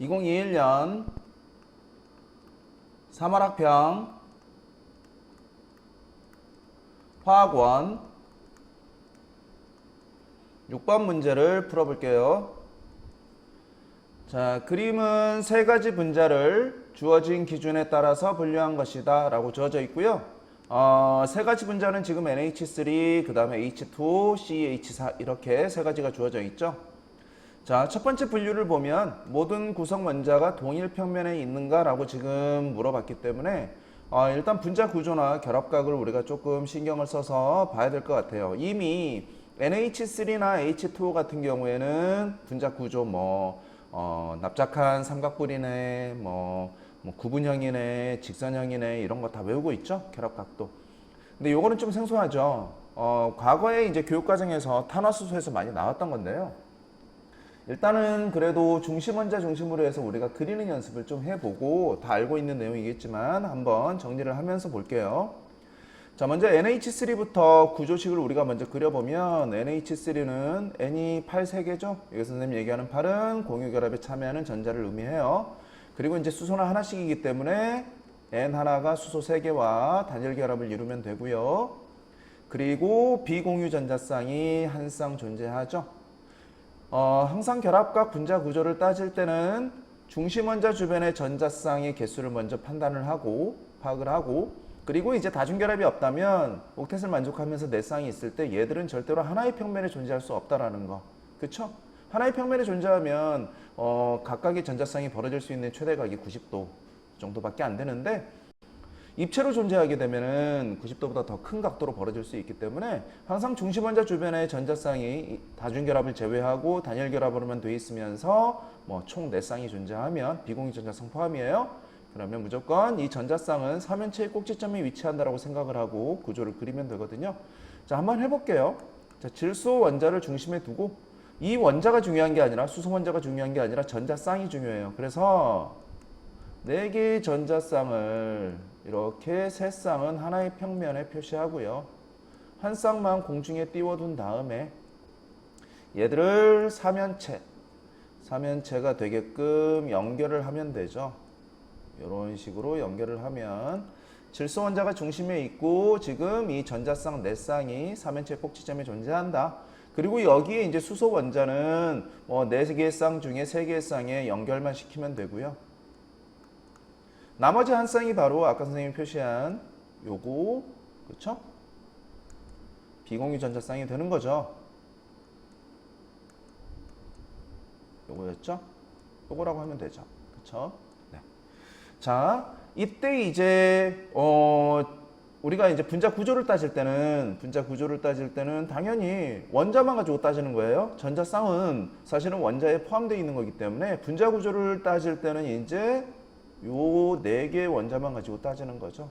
2021년 3월학평 화학원 6번 문제를 풀어볼게요. 자, 그림은 세 가지 분자를 주어진 기준에 따라서 분류한 것이다 라고 주어져 있고요. 어, 세 가지 분자는 지금 NH3, 그 다음에 H2, CH4 이렇게 세 가지가 주어져 있죠. 자, 첫 번째 분류를 보면 모든 구성 원자가 동일 평면에 있는가라고 지금 물어봤기 때문에 어, 일단 분자 구조나 결합각을 우리가 조금 신경을 써서 봐야 될 것 같아요. 이미 NH3나 H2O 같은 경우에는 분자 구조 뭐 어, 납작한 삼각뿔이네, 뭐, 뭐 구분형이네, 직선형이네 이런 거 다 외우고 있죠 결합각도. 근데 요거는 좀 생소하죠. 어, 과거에 이제 교육 과정에서 탄화수소에서 많이 나왔던 건데요. 일단은 그래도 중심 원자 중심으로 해서 우리가 그리는 연습을 좀 해보고 다 알고 있는 내용이겠지만 한번 정리를 하면서 볼게요. 자, 먼저 NH3부터 구조식을 우리가 먼저 그려보면 NH3는 N이 8 3개죠. 여기 선생님 얘기하는 8은 공유결합에 참여하는 전자를 의미해요. 그리고 이제 수소는 하나씩이기 때문에 N 하나가 수소 3개와 단일 결합을 이루면 되고요. 그리고 비공유 전자쌍이 한 쌍 존재하죠. 어, 항상 결합각 분자 구조를 따질 때는 중심 원자 주변의 전자쌍의 개수를 먼저 판단을 하고 파악을 하고 그리고 이제 다중결합이 없다면 옥텟을 만족하면서 네 쌍이 있을 때 얘들은 절대로 하나의 평면에 존재할 수 없다라는 거. 그쵸? 하나의 평면에 존재하면 어, 각각의 전자쌍이 벌어질 수 있는 최대각이 90도 정도밖에 안 되는데 입체로 존재하게 되면은 90도보다 더 큰 각도로 벌어질 수 있기 때문에 항상 중심 원자 주변의 전자쌍이 다중 결합을 제외하고 단일결합으로만 돼 있으면서 뭐 총 4쌍이 존재하면 비공유 전자쌍 포함이에요. 그러면 무조건 이 전자쌍은 삼연체의 꼭지점에 위치한다라고 생각을 하고 구조를 그리면 되거든요. 자, 한번 해볼게요. 자, 질소 원자를 중심에 두고 이 원자가 중요한 게 아니라 수소 원자가 중요한 게 아니라 전자쌍이 중요해요. 그래서 네 개의 전자쌍을 이렇게 세 쌍은 하나의 평면에 표시하고요. 한 쌍만 공중에 띄워둔 다음에 얘들을 삼연체, 삼연체가 되게끔 연결을 하면 되죠. 이런 식으로 연결을 하면 질소 원자가 중심에 있고 지금 이 전자쌍 네 쌍이 삼연체 꼭지점에 존재한다. 그리고 여기에 이제 수소 원자는 뭐 네 개의 쌍 중에 세 개의 쌍에 연결만 시키면 되고요. 나머지 한 쌍이 바로 아까 선생님이 표시한 요거 그쵸? 비공유 전자쌍이 되는 거죠. 요거였죠? 요거라고 하면 되죠. 그쵸? 네. 자, 이때 이제 어 우리가 이제 분자 구조를 따질 때는 분자 구조를 따질 때는 당연히 원자만 가지고 따지는 거예요. 전자쌍은 사실은 원자에 포함되어 있는 거기 때문에 분자 구조를 따질 때는 이제 요 네 개의 원자만 가지고 따지는 거죠.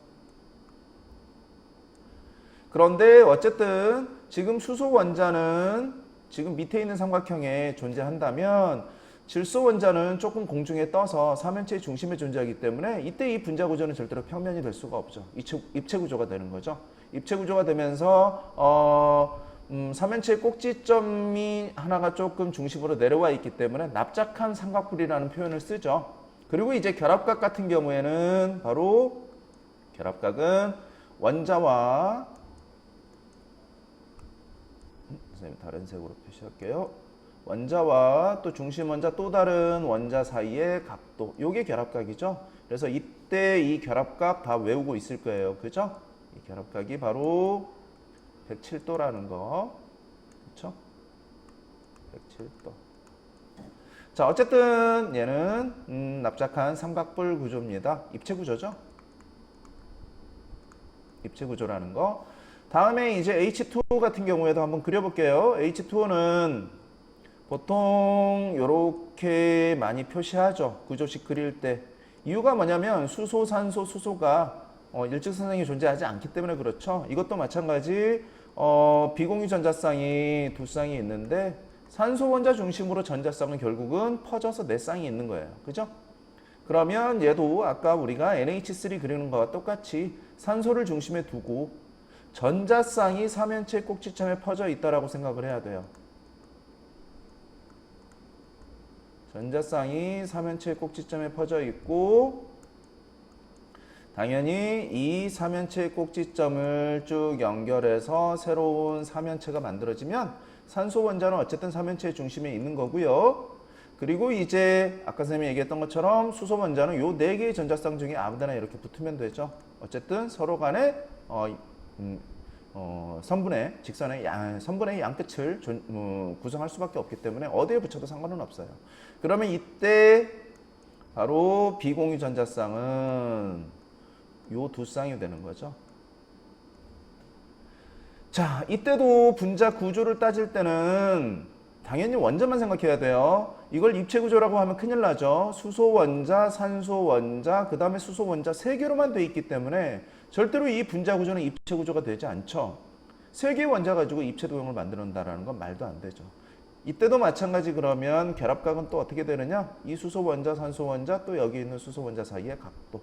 그런데 어쨌든 지금 수소 원자는 지금 밑에 있는 삼각형에 존재한다면 질소 원자는 조금 공중에 떠서 삼연체의 중심에 존재하기 때문에 이때 이 분자 구조는 절대로 평면이 될 수가 없죠. 입체, 입체 구조가 되는 거죠. 입체 구조가 되면서 어, 음, 삼연체의 꼭지점이 하나가 조금 중심으로 내려와 있기 때문에 납작한 삼각뿔이라는 표현을 쓰죠. 그리고 이제 결합각 같은 경우에는 바로 결합각은 원자와 음, 선생님 다른 색으로 표시할게요. 원자와 또 중심 원자 또 다른 원자 사이의 각도 요게 결합각이죠. 그래서 이때 이 결합각 다 외우고 있을 거예요. 그죠? 이 결합각이 바로 107도라는 거. 그렇죠? 107도. 자, 어쨌든 얘는 음, 납작한 삼각뿔 구조입니다. 입체 구조죠. 입체 구조라는 거. 다음에 이제 H2O 같은 경우에도 한번 그려볼게요. H2O는 보통 이렇게 많이 표시하죠. 구조식 그릴 때. 이유가 뭐냐면 수소, 산소, 수소가 어, 일직선상에 존재하지 않기 때문에 그렇죠. 이것도 마찬가지 어, 비공유 전자쌍이 두 쌍이 있는데 산소 원자 중심으로 전자쌍은 결국은 퍼져서 네 쌍이 있는 거예요. 그죠? 그러면 얘도 아까 우리가 NH3 그리는 거와 똑같이 산소를 중심에 두고 전자쌍이 삼연체 꼭지점에 퍼져 있다라고 생각을 해야 돼요. 전자쌍이 삼연체의 꼭지점에 퍼져 있고 당연히 이 삼연체의 꼭지점을 쭉 연결해서 새로운 삼연체가 만들어지면 산소 원자는 어쨌든 삼연체의 중심에 있는 거고요. 그리고 이제 아까 선생님이 얘기했던 것처럼 수소 원자는 요 네 개의 전자쌍 중에 아무데나 이렇게 붙으면 되죠. 어쨌든 서로 간에 어, 음, 어, 선분의 직선의 양, 선분의 양 끝을 존- 어, 구성할 수밖에 없기 때문에 어디에 붙여도 상관은 없어요. 그러면 이때 바로 비공유 전자쌍은 요 두 쌍이 되는 거죠. 자, 이때도 분자 구조를 따질 때는 당연히 원자만 생각해야 돼요. 이걸 입체 구조라고 하면 큰일 나죠. 수소 원자, 산소 원자, 그 다음에 수소 원자 세 개로만 돼 있기 때문에 절대로 이 분자 구조는 입체 구조가 되지 않죠. 세 개의 원자 가지고 입체 도형을 만드는다라는 건 말도 안 되죠. 이때도 마찬가지 그러면 결합각은 또 어떻게 되느냐? 이 수소 원자, 산소 원자 또 여기 있는 수소 원자 사이의 각도.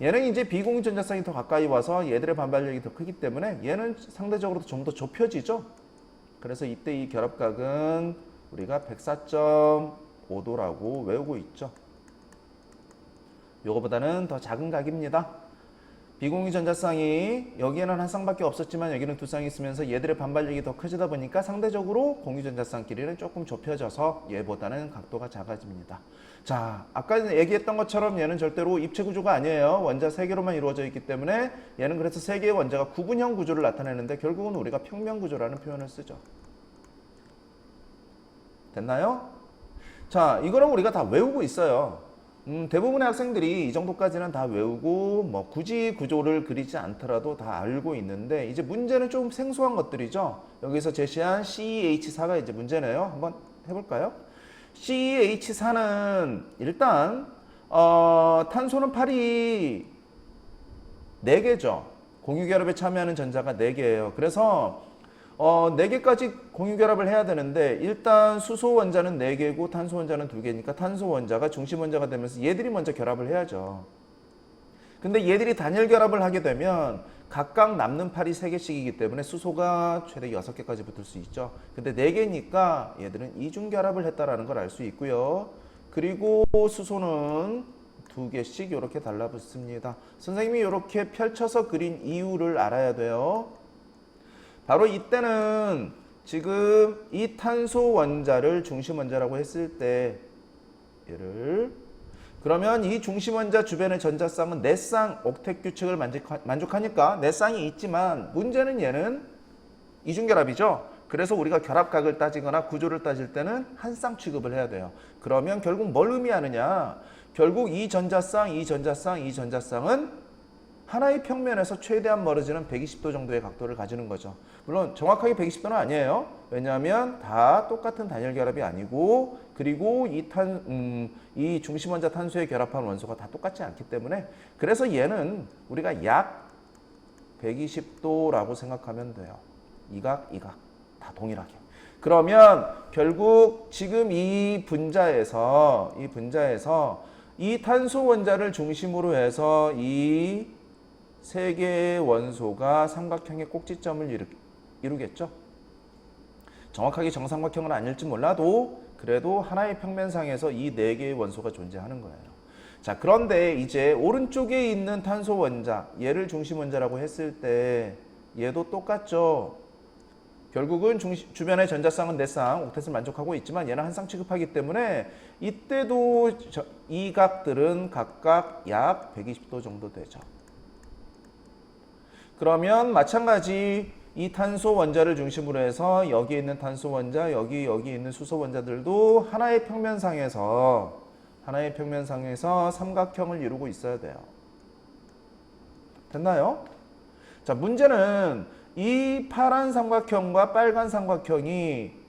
얘는 이제 비공유 전자쌍이 더 가까이 와서 얘들의 반발력이 더 크기 때문에 얘는 상대적으로 좀 더 좁혀지죠. 그래서 이때 이 결합각은 우리가 104.5도라고 외우고 있죠. 요거보다는 더 작은 각입니다. 비공유 전자쌍이 여기에는 한 쌍밖에 없었지만 여기는 두 쌍이 있으면서 얘들의 반발력이 더 커지다 보니까 상대적으로 공유 전자쌍끼리는 조금 좁혀져서 얘보다는 각도가 작아집니다. 자, 아까 얘기했던 것처럼 얘는 절대로 입체 구조가 아니에요. 원자 세 개로만 이루어져 있기 때문에 얘는 그래서 세 개의 원자가 구분형 구조를 나타내는데 결국은 우리가 평면 구조라는 표현을 쓰죠. 됐나요? 자, 이거는 우리가 다 외우고 있어요. 음, 대부분의 학생들이 이 정도까지는 다 외우고 뭐 굳이 구조를 그리지 않더라도 다 알고 있는데 이제 문제는 좀 생소한 것들이죠. 여기서 제시한 CH4가 이제 문제네요. 한번 해볼까요? CH4는 일단 어, 탄소는 팔이 4개죠. 공유결합에 참여하는 전자가 4개예요. 그래서 어, 4개까지 공유결합을 해야 되는데 일단 수소 원자는 4개고 탄소 원자는 2개니까 탄소 원자가 중심 원자가 되면서 얘들이 먼저 결합을 해야죠. 근데 얘들이 단일 결합을 하게 되면 각각 남는 팔이 3개씩이기 때문에 수소가 최대 6개까지 붙을 수 있죠. 근데 4개니까 얘들은 이중 결합을 했다라는 걸 알 수 있고요. 그리고 수소는 두 개씩 이렇게 달라붙습니다. 선생님이 이렇게 펼쳐서 그린 이유를 알아야 돼요. 바로 이때는 지금 이 탄소 원자를 중심 원자라고 했을 때 얘를 그러면 이 중심 원자 주변의 전자쌍은 네쌍 옥텟 규칙을 만족하, 만족하니까 네 쌍이 있지만 문제는 얘는 이중결합이죠. 그래서 우리가 결합각을 따지거나 구조를 따질 때는 한 쌍 취급을 해야 돼요. 그러면 결국 뭘 의미하느냐? 결국 이 전자쌍, 이 전자쌍, 이 전자쌍은 하나의 평면에서 최대한 멀어지는 120도 정도의 각도를 가지는 거죠. 물론 정확하게 120도는 아니에요. 왜냐하면 다 똑같은 단일 결합이 아니고 그리고 이 탄, 음, 이 중심 원자 탄소에 결합한 원소가 다 똑같지 않기 때문에 그래서 얘는 우리가 약 120도라고 생각하면 돼요. 이각, 이각 다 동일하게. 그러면 결국 지금 이 분자에서 이 분자에서 이 탄소 원자를 중심으로 해서 이 세 개의 원소가 삼각형의 꼭지점을 이루, 이루 겠죠. 정확하게 정삼각형은 아닐지 몰라도 그래도 하나의 평면상에서 이 네 개의 원소가 존재하는 거예요. 자, 그런데 이제 오른쪽에 있는 탄소 원자, 얘를 중심 원자라고 했을 때 얘도 똑같죠. 결국은 중심, 주변의 전자쌍은 네 쌍, 옥텟을 만족하고 있지만 얘는 한 쌍 취급하기 때문에 이때도 저, 이 각들은 각각 약 120도 정도 되죠. 그러면 마찬가지 이 탄소 원자를 중심으로 해서 여기 있는 탄소 원자, 여기 여기 있는 수소 원자들도 하나의 평면상에서 하나의 평면상에서 삼각형을 이루고 있어야 돼요. 됐나요? 자, 문제는 이 파란 삼각형과 빨간 삼각형이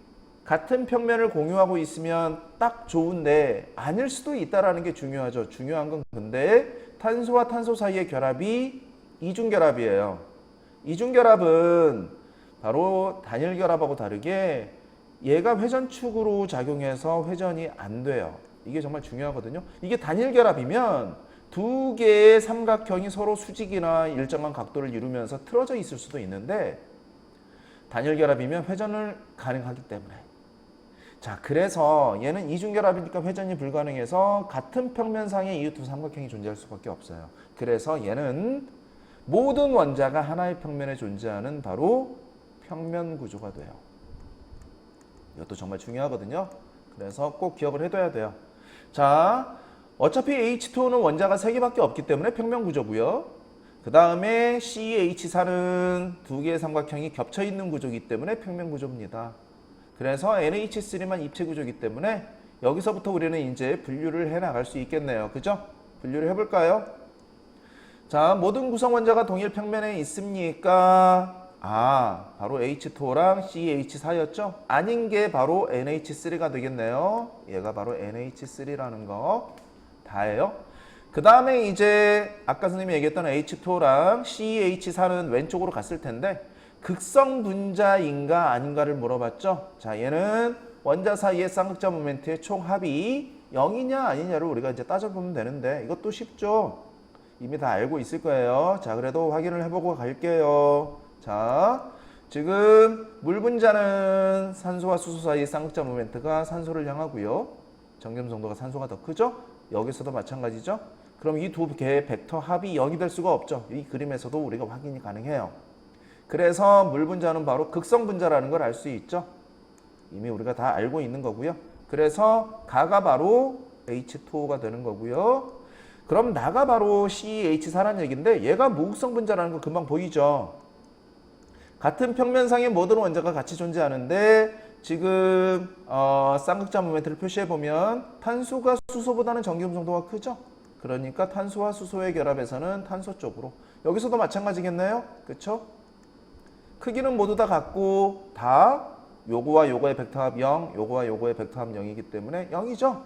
같은 평면을 공유하고 있으면 딱 좋은데 아닐 수도 있다라는 게 중요하죠. 중요한 건 근데 탄소와 탄소 사이의 결합이 이중결합이에요. 이중결합은 바로 단일 결합하고 다르게 얘가 회전축으로 작용해서 회전이 안 돼요. 이게 정말 중요하거든요. 이게 단일 결합이면 두 개의 삼각형이 서로 수직이나 일정한 각도를 이루면서 틀어져 있을 수도 있는데 단일 결합이면 회전을 가능하기 때문에 자, 그래서 얘는 이중결합이니까 회전이 불가능해서 같은 평면상의 이웃두 삼각형이 존재할 수밖에 없어요. 그래서 얘는 모든 원자가 하나의 평면에 존재하는 바로 평면 구조가 돼요. 이것도 정말 중요하거든요. 그래서 꼭 기억을 해둬야 돼요. 자, 어차피 H2는 원자가 3개밖에 없기 때문에 평면 구조고요. 그 다음에 CH4는 두 개의 삼각형이 겹쳐 있는 구조이기 때문에 평면 구조입니다. 그래서 NH3만 입체 구조이기 때문에 여기서부터 우리는 이제 분류를 해 나갈 수 있겠네요. 그죠? 분류를 해볼까요? 자, 모든 구성 원자가 동일 평면에 있습니까? 아, 바로 H2랑 CH4였죠? 아닌 게 바로 NH3가 되겠네요. 얘가 바로 NH3라는 거 다예요. 그 다음에 이제 아까 선생님이 얘기했던 H2랑 CH4는 왼쪽으로 갔을 텐데 극성 분자인가 아닌가를 물어봤죠. 자, 얘는 원자 사이의 쌍극자 모멘트의 총 합이 0이냐 아니냐를 우리가 이제 따져보면 되는데 이것도 쉽죠. 이미 다 알고 있을 거예요. 자, 그래도 확인을 해보고 갈게요. 자, 지금 물 분자는 산소와 수소 사이의 쌍극자 모멘트가 산소를 향하고요. 정겸 정도가 산소가 더 크죠? 여기서도 마찬가지죠? 그럼 이 두 개의 벡터 합이 0이 될 수가 없죠. 이 그림에서도 우리가 확인이 가능해요. 그래서 물 분자는 바로 극성 분자라는 걸 알 수 있죠. 이미 우리가 다 알고 있는 거고요. 그래서 가가 바로 H2O가 되는 거고요. 그럼 나가 바로 CH4라는 얘기인데 얘가 무극성 분자라는 거 금방 보이죠. 같은 평면상의 모든 원자가 같이 존재하는데 지금 어, 쌍극자 모멘트를 표시해 보면 탄소가 수소보다는 전기음 정도가 크죠. 그러니까 탄소와 수소의 결합에서는 탄소 쪽으로 여기서도 마찬가지겠네요. 그렇죠? 크기는 모두 다 같고 다 요거와 요거의 벡터합 0, 요거와 요거의 벡터합 0이기 때문에 0이죠.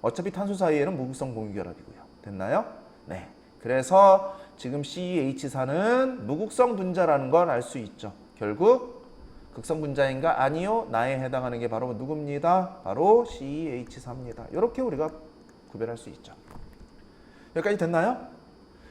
어차피 탄소 사이에는 무극성 공유결합이고요. 됐나요? 네. 그래서 지금 CH4는 무극성 분자라는 걸 알 수 있죠. 결국 극성 분자인가 아니요 나에 해당하는 게 바로 누굽니다. 바로 CH4입니다. 이렇게 우리가 구별할 수 있죠. 여기까지 됐나요?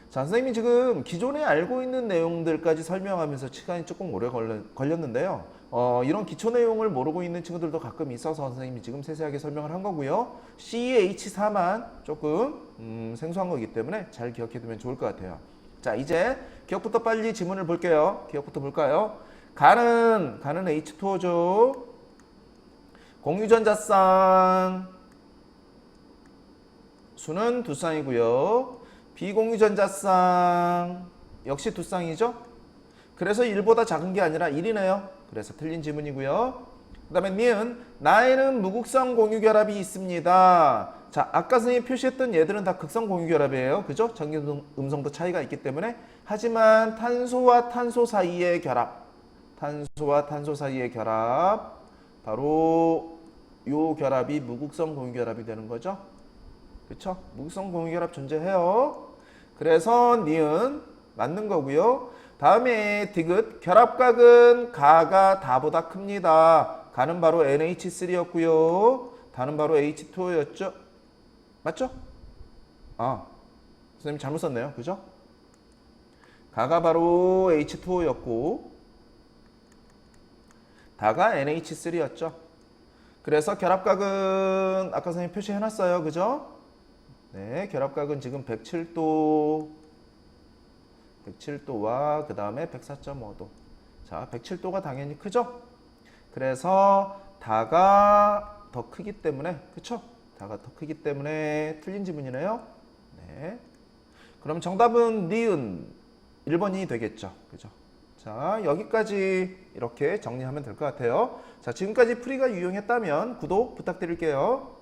자, 선생님이 지금 기존에 알고 있는 내용들까지 설명하면서 시간이 조금 오래 걸렸, 는데요 어, 이런 기초 내용을 모르고 있는 친구들도 가끔 있어서 선생님이 지금 세세하게 설명을 한 거고요. CH4만 조금 음, 생소한 거기 때문에 잘 기억해 두면 좋을 것 같아요. 자, 이제 기억부터 빨리 지문을 볼게요. 기억부터 볼까요? 가는 가는 H2O죠. 공유전자쌍 수는 두 쌍이고요. 비공유전자쌍 역시 두 쌍이죠. 그래서 1보다 작은 게 아니라 1이네요. 그래서 틀린 지문이고요. 그 다음에 니은 나에는 무극성 공유결합이 있습니다. 자, 아까 선생님이 표시했던 얘들은 다 극성 공유결합이에요. 그죠? 전기 음성도 차이가 있기 때문에 하지만 탄소와 탄소 사이의 결합 탄소와 탄소 사이의 결합 바로 요 결합이 무극성 공유결합이 되는 거죠. 그렇죠? 무극성 공유결합 존재해요. 그래서 니은 맞는 거고요. 다음에 디귿 결합각은 가가 다보다 큽니다. 가는 바로 NH3였고요. 다는 바로 H2였죠. 맞죠? 아, 선생님 잘못 썼네요. 그죠? 가가 바로 H2O였고 다가 NH3였죠. 그래서 결합각은 아까 선생님 표시해 놨어요. 그죠? 네, 결합각은 지금 107도 107도와 그 다음에 104.5도. 자, 107도가 당연히 크죠? 그래서 다가 더 크기 때문에, 그쵸? 다가 더 크기 때문에 틀린 지문이네요. 네. 그럼 정답은 니은 1번이 되겠죠. 그죠? 자, 여기까지 이렇게 정리하면 될 것 같아요. 자, 지금까지 프리가 유용했다면 구독 부탁드릴게요.